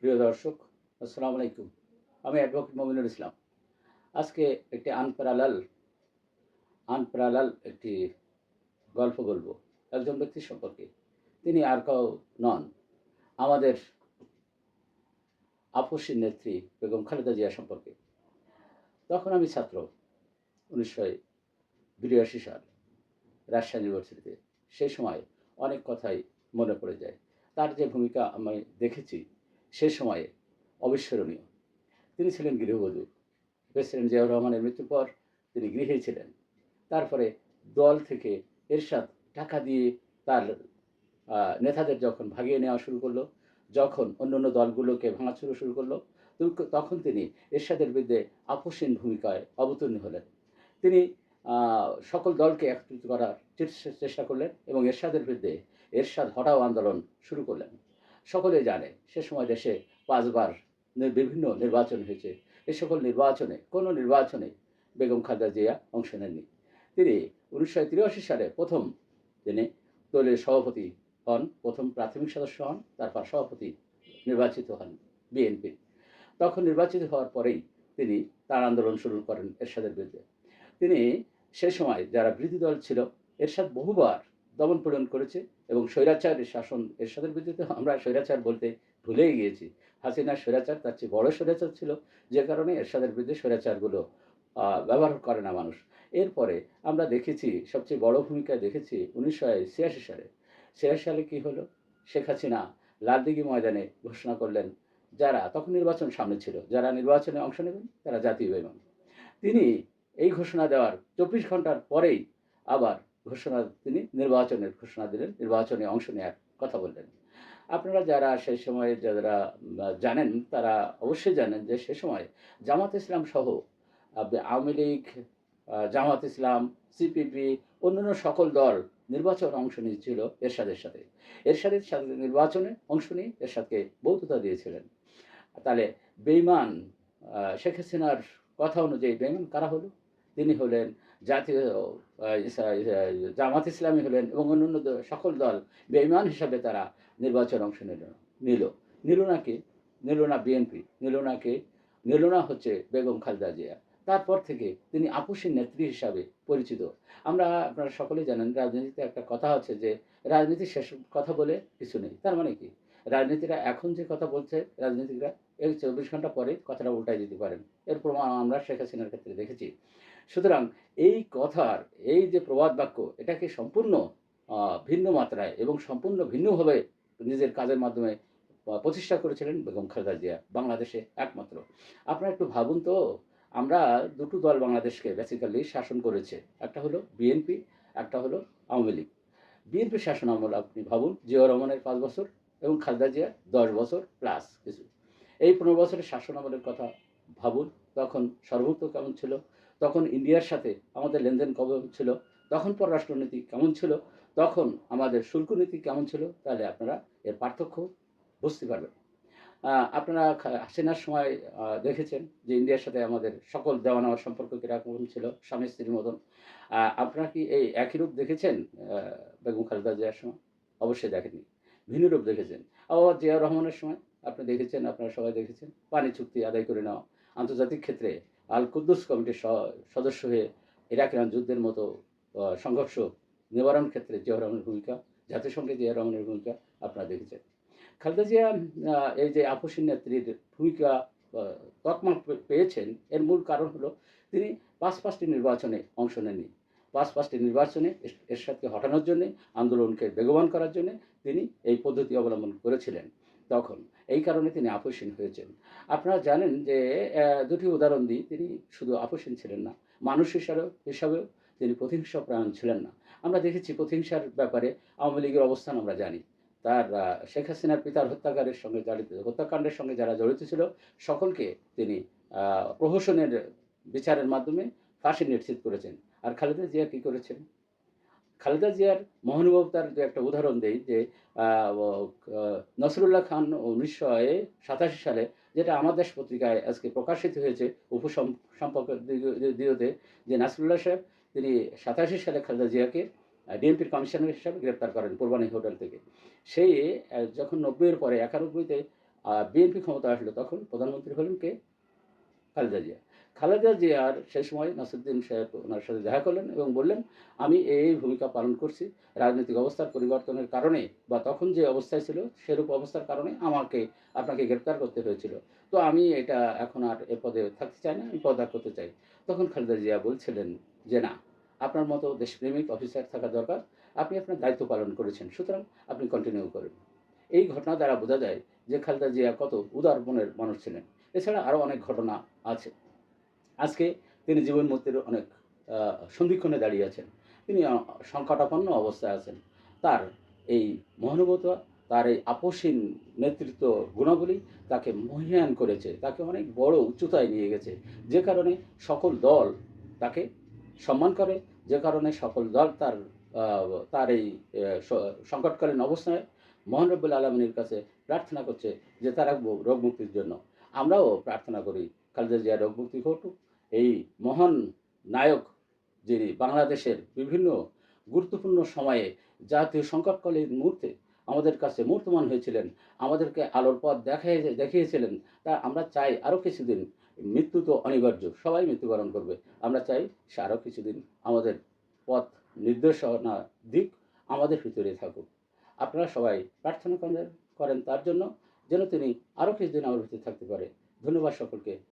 প্রিয় দর্শক, আসসালামু আলাইকুম। আমি অ্যাডভোকেট মমিনুল ইসলাম। আজকে একটি আনপ্যারালাল আনপ্যারালাল একটি গল্প বলব। একজন ব্যক্তি সম্পর্কে। তিনি আর কাউ নন। আমাদের আপসীর নেত্রী বেগম খালেদা জিয়া সম্পর্কে। তখন আমি ছাত্র, উনিশশো বিরাশি সাল, রাজশাহী ইউনিভার্সিটিতে। সেই সময় অনেক কথাই মনে পড়ে যায়। তার যে ভূমিকা আমি দেখেছি সে সময়ে অবিস্মরণীয়। তিনি ছিলেন গৃহবধূ। প্রেসিডেন্ট জিয়াউর রহমানের মৃত্যুর পর তিনি গৃহে ছিলেন। তারপরে দল থেকে এরশাদ টাকা দিয়ে তার নেতাদের যখন ভাগিয়ে নেওয়া শুরু করল, যখন অন্য অন্য দলগুলোকে ভাঙাচুরো শুরু করল তখন তিনি এরশাদের বিরুদ্ধে আপোষহীন ভূমিকায় অবতীর্ণ হলেন। তিনি সকল দলকে একত্রিত করার চেষ্টা- করলেন এবং এরশাদের বিরুদ্ধে এরশাদ হটাও আন্দোলন শুরু করলেন। সকলে জানে, সে সময় দেশে পাঁচবার বিভিন্ন নির্বাচন হয়েছে। এ সকল নির্বাচনে, কোনো নির্বাচনে বেগম খালেদা জিয়া অংশ নেননি। তিনি উনিশশো তিরাশি সালে প্রথম তিনি দলের সভাপতি হন, প্রথম প্রাথমিক সদস্য হন, তারপর সভাপতি নির্বাচিত হন বিএনপি। তখন নির্বাচিত হওয়ার পরেই তিনি তার আন্দোলন শুরু করেন এরশাদের বিরুদ্ধে। তিনি সে সময় যারা বিরোধী দল ছিল, এরশাদ বহুবার দমন পীড়ন করেছে এবং স্বৈরাচারের শাসন এরশাদের বিরুদ্ধে আমরা স্বৈরাচার বলতে ভুলেই গিয়েছি। হাসিনার স্বৈরাচার তার চেয়ে বড় স্বৈরাচার ছিল, যে কারণে এরশাদের বিরুদ্ধে স্বৈরাচারগুলো ব্যবহার করে না মানুষ। এরপরে আমরা দেখেছি, সবচেয়ে বড় ভূমিকা দেখেছি উনিশশো ছিয়াশি সালে। ছিয়াশি সালে কি হলো? শেখ হাসিনা লালদিঘি ময়দানে ঘোষণা করলেন, যারা তখন নির্বাচন সামনে ছিল, যারা নির্বাচনে অংশ নেবেন, তারা জাতীয় বেমান। তিনি এই ঘোষণা দেওয়ার চব্বিশ ঘণ্টার পরেই আবার ঘোষণা তিনি নির্বাচনের ঘোষণা দিলেন, নির্বাচনে অংশ নেওয়ার কথা বললেন। আপনারা যারা সেই সময় যারা জানেন, তারা অবশ্যই জানেন যে সে সময় জামাত ইসলাম সহ আওয়ামী লীগ জামাত ইসলাম, সিপিপি, অন্যান্য সকল দল নির্বাচনে অংশ নিয়েছিল এরশাদের সাথে। এরশাদের সাথে নির্বাচনে অংশ নিয়ে এরশাদকে বৌদ্ধতা দিয়েছিলেন। তাহলে বেইমান শেখ হাসিনার কথা অনুযায়ী বেইমান কারা হলো? তিনি হলেন জাতীয় জামাত ইসলামী হলেন এবং অন্যান্য সকল দল বেইমান হিসাবে তারা নির্বাচন অংশ নিল নিল। নিল না কে? নিল না বিএনপি, নিল না কে? নিল না হচ্ছে বেগম খালেদা জিয়া। তারপর থেকে তিনি আপোষের নেত্রী হিসাবে পরিচিত। আমরা, আপনারা সকলেই জানেন, রাজনীতিতে একটা কথা আছে যে রাজনীতি শেষ কথা বলে কিছু নেই। তার মানে কি? রাজনীতিরা এখন যে কথা বলছে, রাজনীতিকরা এই চব্বিশ ঘণ্টা পরে কথাটা উল্টাই দিতে পারেন। এর প্রমাণ আমরা শেখ হাসিনার ক্ষেত্রে দেখেছি। সুতরাং এই কথার, এই যে প্রবাদ বাক্য, এটাকে সম্পূর্ণ ভিন্ন মাত্রায় এবং সম্পূর্ণ ভিন্নভাবে নিজের কাজের মাধ্যমে প্রতিষ্ঠা করেছিলেন বেগম খালেদা জিয়া, বাংলাদেশে একমাত্র। আপনারা একটু ভাবুন তো, আমরা দুটো দল বাংলাদেশকে বেসিক্যালি শাসন করেছে। একটা হলো বিএনপি একটা হলো আওয়ামী লীগ। বিএনপি শাসন আমল আপনি ভাবুন জিয়া রহমানের পাঁচ বছর এবং খালেদা জিয়া দশ বছর প্লাস কিছু। এই পনেরো বছরের শাসন আমলের কথা ভাবুন, তখন সর্বত্র কেমন ছিল? তখন ইন্ডিয়ার সাথে আমাদের লেনদেন কেমন ছিল? তখন পররাষ্ট্রনীতি কেমন ছিল? তখন আমাদের শুল্ক নীতি কেমন ছিল? তাহলে আপনারা এর পার্থক্য বুঝতে পারবেন। আপনারা হাসিনার সময় দেখেছেন যে ইন্ডিয়ার সাথে আমাদের সকল দেওয়া নেওয়ার সম্পর্ক কীরকম ছিল, স্বামী স্ত্রীর মতন। আপনারা কি এই একই রূপ দেখেছেন বেগম খালেদা জিয়ার সময়? অবশ্যই দেখেননি। ভিন্ন রূপ দেখেছেন। আবার জিয়া রহমানের সময়, আপনি দেখেছেন, আপনারা সবাই দেখেছেন। পানি চুক্তি আদায় করে নেওয়া। আন্তর্জাতিক ক্ষেত্রে আল কুদ্দুস কমিটির সদস্য হয়ে ইরাক ইরান যুদ্ধের মতো সংঘর্ষ নিবারণ ক্ষেত্রে জিয়া রহমানের ভূমিকা, জাতিসংঘে জিয়া রহমানের ভূমিকা আপনারা দেখেছেন। খালেদা জিয়া এই যে আপসীন নেত্রীর ভূমিকা তকমা পেয়েছেন, এর মূল কারণ হলো তিনি পাঁচ পাঁচটি নির্বাচনে অংশ নেননি। পাঁচ পাঁচটি নির্বাচনে এর- এরশাদকে হটানোর জন্যে, আন্দোলনকে বেগবান করার জন্যে তিনি এই পদ্ধতি অবলম্বন করেছিলেন। তখন এই কারণে তিনি আপসীন হয়েছেন। আপনারা জানেন যে দুটি উদাহরণ দিই তিনি শুধু আপসীন ছিলেন না, মানুষ হিসাবেও হিসাবেও তিনি প্রতিহিংসা প্রাণ ছিলেন না। আমরা দেখেছি প্রতিহিংসার ব্যাপারে আওয়ামী লীগের অবস্থান আমরা জানি। তার শেখ হাসিনার পিতার হত্যাকারের সঙ্গে জড়িত হত্যাকাণ্ডের সঙ্গে যারা জড়িত ছিল, সকলকে তিনি প্রহসনের বিচারের মাধ্যমে ফাঁসি নিশ্চিত করেছেন। আর খালেদা জিয়া কী করেছেন? খালেদা জিয়ার মহানুভবতার যে একটা উদাহরণ দেই যে নসরুল্লাহ খান উনিশশো সাতাশি সালে যেটা আমার দেশ পত্রিকায় আজকে প্রকাশিত হয়েছে উপসম, সম্পর্ক দিওতে যে নাসরুল্লাহ সাহেব তিনি সাতাশি সালে খালেদা জিয়াকে ডিএমপির কমিশনার হিসাবে গ্রেপ্তার করেন কোরবানি হোটেল থেকে। সেই যখন নব্বইয়ের পরে একানব্বইতে বিএনপি ক্ষমতা আসলো তখন প্রধানমন্ত্রী হলেন কে? খালেদা জিয়া। খালেদা জিয়ার সেই সময় নাসিরুদ্দিন সাহেব ওনার সাথে দেখা করলেন এবং বললেন, আমি এই ভূমিকা পালন করছি। রাজনৈতিক অবস্থার পরিবর্তনের কারণে বা তখন যে অবস্থায় ছিল সেরূপ অবস্থার কারণে আমাকে, আপনাকে গ্রেপ্তার করতে হয়েছিল। তো আমি এটা এখন আর এ পদে থাকতে চাই না, আমি পদত্যাগ করতে চাই। তখন খালেদা জিয়া বলছিলেন যে, না, আপনার মতো দেশপ্রেমিক অফিসার থাকা দরকার। আপনি আপনার দায়িত্ব পালন করেছেন। সুতরাং আপনি কন্টিনিউ করেন। এই ঘটনা দ্বারা বোঝা যায় যে খালেদা জিয়া কত উদার মনের মানুষ ছিলেন। এছাড়া আরও অনেক ঘটনা আছে। আজকে তিনি জীবন মুক্তির অনেক সন্ধিক্ষণে দাঁড়িয়ে আছেন। তিনি সংকটাপন্ন অবস্থায় আছেন। তার এই মহানুভবতা তার এই আপসীন নেতৃত্ব গুণাবলী তাকে মহিয়ান করেছে, তাকে অনেক বড় উচ্চতায় নিয়ে গেছে। যে কারণে সকল দল তাকে সম্মান করে, যে কারণে সকল দল তার তার এই সংকটকালীন অবস্থায় মহান রব্বুল আলমিনের কাছে প্রার্থনা করছে যে তারা রোগ মুক্তির জন্য। আমরাও প্রার্থনা করি, খালেদা জিয়া রোগ মুক্তি ঘটুক। এই মহান নায়ক যিনি বাংলাদেশের বিভিন্ন গুরুত্বপূর্ণ সময়ে জাতীয় সংকটকালীন মুহূর্তে আমাদের কাছে মূর্তমান হয়েছিলেন, আমাদেরকে আলোর পথ দেখাই, দেখিয়েছিলেন, তা আমরা চাই আরও কিছুদিন মৃত্যু তো অনিবার্য, সবাই মৃত্যুবরণ করবে। আমরা চাই সে আরও কিছুদিন আমাদের পথ নির্দেশনা দিক আমাদের ভিতরে থাকুক। আপনারা সবাই প্রার্থনা করেন তার জন্য যেন তিনি আরও কিছুদিন আমার ভিতরে থাকতে পারে। ধন্যবাদ সকলকে।